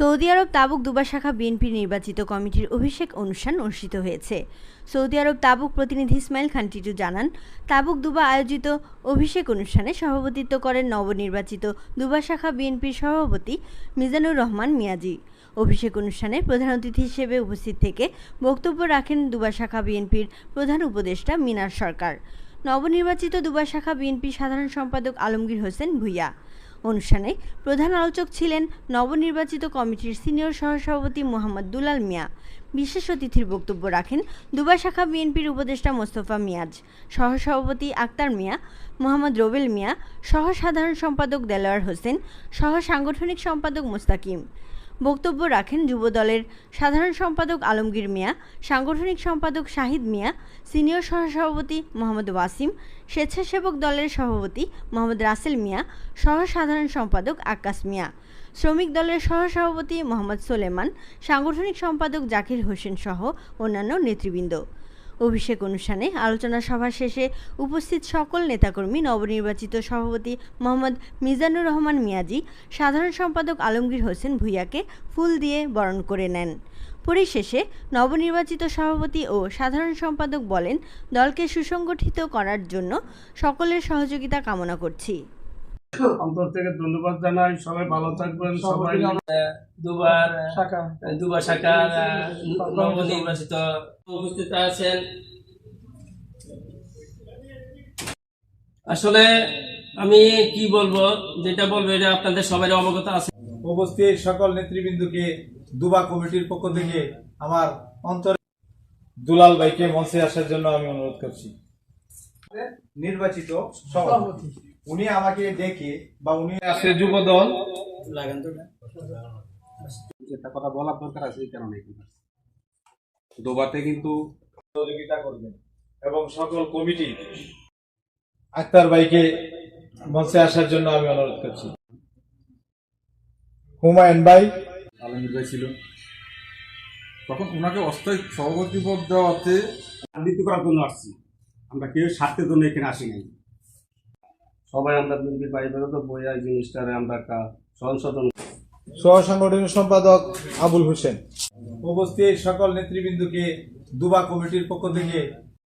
Saudi আরব তাবুক দুবা শাখা বিএনপির নির্বাচিত কমিটির অভিষেক অনুষ্ঠান অনুষ্ঠিত হয়েছে। সৌদি আরব তাবুক প্রতিনিধি ইসমাইল খান টিটু জানান, তাবুক দুবা আয়োজিত অভিষেক অনুষ্ঠানে সভাপতিত্ব করেন নবনির্বাচিত দুবা শাখা বিএনপির সভাপতি মিজানুর রহমান মিয়াজি। অভিষেক অনুষ্ঠানে প্রধান অতিথি হিসেবে উপস্থিত থেকে বক্তব্য রাখেন দুবা শাখা বিএনপির প্রধান উপদেষ্টা মিনার সরকার। নবনির্বাচিত দুবা শাখা বিএনপির সাধারণ সম্পাদক আলমগীর হোসেন ভুইয়া। অনুষ্ঠানে প্রধান আলোচক ছিলেন নবনির্বাচিত কমিটির সিনিয়র সহসভাপতি মোহাম্মদ দুলাল মিয়া। বিশেষ অতিথির বক্তব্য রাখেন দুবা শাখা বিএনপির উপদেষ্টা মোস্তফা মিয়াজ, সহসভাপতি আক্তার মিয়া, মোহাম্মদ রোবেল মিয়া, সহ সাধারণ সম্পাদক দেলোয়ার হোসেন, সহ সাংগঠনিক সম্পাদক মোস্তাকিম। বক্তব্য রাখেন যুব দলের সাধারণ সম্পাদক আলমগীর মিয়া, সাংগঠনিক সম্পাদক শাহিদ মিয়া, সিনিয়র সহসভাপতি মোহাম্মদ ওয়াসিম, স্বেচ্ছাসেবক দলের সভাপতি মোহাম্মদ রাসেল মিয়া সহ সাধারণ সম্পাদক আকাশ মিয়া, শ্রমিক দলের সহসভাপতি মোহাম্মদ সোলেমান, সাংগঠনিক সম্পাদক জাকির হোসেন সহ অন্যান্য নেতৃবৃন্দ। অভিষেক অনুষ্ঠানে। আলোচনা সভা শেষে উপস্থিত সকল নেতাকর্মী, নবনির্বাচিত সভাপতি মোহাম্মদ মিজানুর রহমান মিয়াজি, সাধারণ সম্পাদক আলমগীর হোসেন ভুইয়াকে ফুল দিয়ে বরণ করে নেন। পরিশেষে নবনির্বাচিত সভাপতি ও সাধারণ সম্পাদক বলেন, দলকে সুসংগঠিত করার জন্য সকলের সহযোগিতা কামনা করছি। অন্তর থেকে ধন্যবাদ জানাই। সবাই ভালো থাকবেন সবাই দুবার দুবার শাখার নবনির্বাচিত উপস্থিত আছেন। আসলে আমি কি বলব যেটা বলব এটা আপনাদের সবাই অবগত আছে। উপস্থিত সকল নেতৃবৃন্দকে দুবা কমিটির পক্ষ থেকে আমার অন্তর দুলাল ভাইকে মঞ্চে আসার জন্য আমি অনুরোধ করছি। নির্বাচিত সভাপতি। উনি আমাকে ডেকে বা উনি আছে যুব দল একটা কথা বলার দরকার আছে এই কারণে দোবাতে কিন্তু সহযোগিতা করবেন। এবং সকল কমিটি আক্তার ভাইকে মঞ্চে আসার জন্য আমি অনুরোধ করছি। হুমায়ুন ভাই। আলমগীর ভাই ছিল। তখন ওনাকে অস্থায়ী সভাপতি পদ দেওয়াতে রাজনীতি করার জন্য আসছি। আমরা কেউ স্বার্থের জন্য এখানে আসি নাই। সবাই আমরা বিএনপি পাই তো বইয়া এই জিনিসটারে আমরা একটা সংশোধন সহ সাংগঠনিক সম্পাদক আবুল হোসেন। উপস্থিত সকল নেতৃবৃন্দকে দুবা কমিটির পক্ষ থেকে